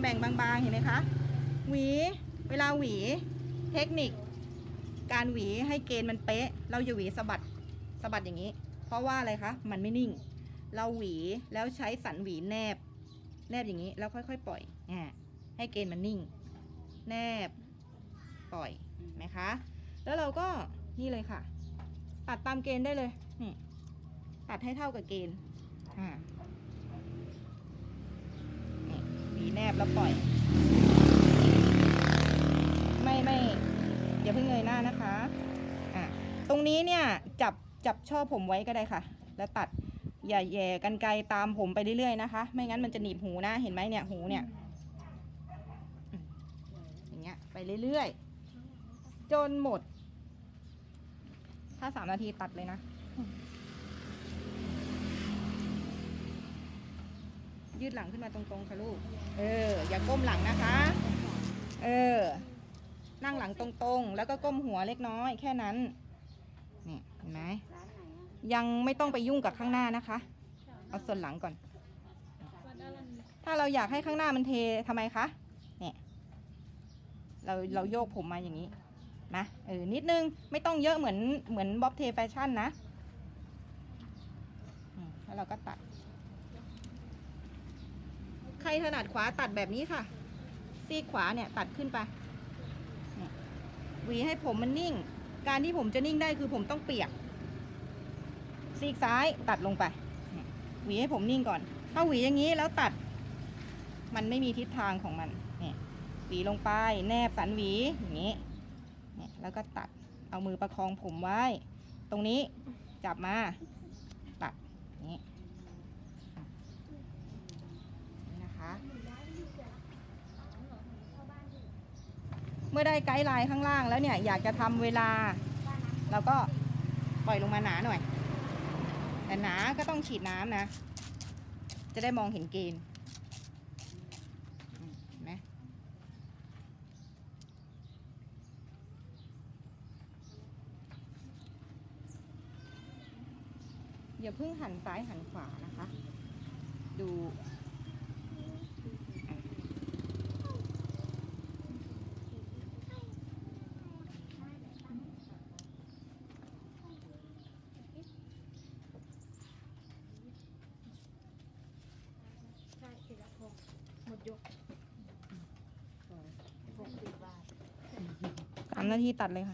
แบ่งบางๆเห็นไหมคะ หวี เวลาหวี เทคนิค การหวีให้เกณฑ์มันเป๊ะ เราอย่าหวีสะบัดสะบัดอย่างนี้ เพราะว่าอะไรคะมันไม่นิ่ง เราหวีแล้วใช้สันหวีแนบ แนบอย่างนี้แล้วค่อยๆ ปล่อยอ่าให้เกณฑ์มันนิ่ง แนบปล่อยไหมคะ แล้วเราก็นี่เลยค่ะ ตัดตามเกณฑ์ได้เลยนี่ตัดให้เท่ากับเกณฑ์อ่า นี่หวีแน บแล้วปล่อย ไม่ไม่อย่าเพิ่งเงยหน้านะคะอะตรงนี้เนี่ยจับจับช่อผมไว้ก็ได้ค่ะ แล้วตัดอย่าแย่กันไกลตามผมไปเรื่อยๆนะคะ ไม่งั้นมันจะหนีบหูนะเห็นไหมเนี่ยหูเนี่ยอืมอย่างเงี้ยไปเรื่อยๆ จนหมด ถ้าสามนาทีตัดเลยนะ ยืดหลังขึ้นมาตรงๆค่ะลูก เออ อย่าก้มหลังนะคะ เออ นั่งหลังตรงๆ แล้วก็ก้มหัวเล็กน้อยแค่นั้น นี่เห็นไหม ยังไม่ต้องไปยุ่งกับข้างหน้านะคะ เอาส่วนหลังก่อน ถ้าเราอยากให้ข้างหน้ามันเททำไมคะ เนี่ย เราเราโยกผมมาอย่างนี้นะเออ นิดนึง ไม่ต้องเยอะเหมือนเหมือนบ๊อบเทแฟชั่นนะ แล้วเราก็ตัด ใครถนัดขวาตัดแบบนี้ค่ะ ซีกขวาเนี่ยตัดขึ้นไปหวีให้ผมมันนิ่ง การที่ผมจะนิ่งได้คือผมต้องเปียก ซีกซ้ายตัดลงไป หวีให้ผมนิ่งก่อน ถ้าหวีอย่างนี้แล้วตัด มันไม่มีทิศทางของมันเนี่ยหวีลงไป แนบสันหวีอย่างนี้เนี่ยแล้วก็ตัด เอามือประคองผมไว้ ตรงนี้จับมา ตัดอย่างนี้นี่นะคะ เมื่อได้ไกด์ไลน์ข้างล่างแล้วเนี่ยอยากจะทำเวลา เราก็ปล่อยลงมาหนาหน่อย แต่หนาก็ต้องฉีดน้ำนะ จะได้มองเห็นเกณฑ์นไหมอย่าเพิ่งหันซ้ายหันขวานะคะ ดูอะ ใช่สิละพงหมด ยกหกสิบบาท สามนาทีตัดเลยค่ะ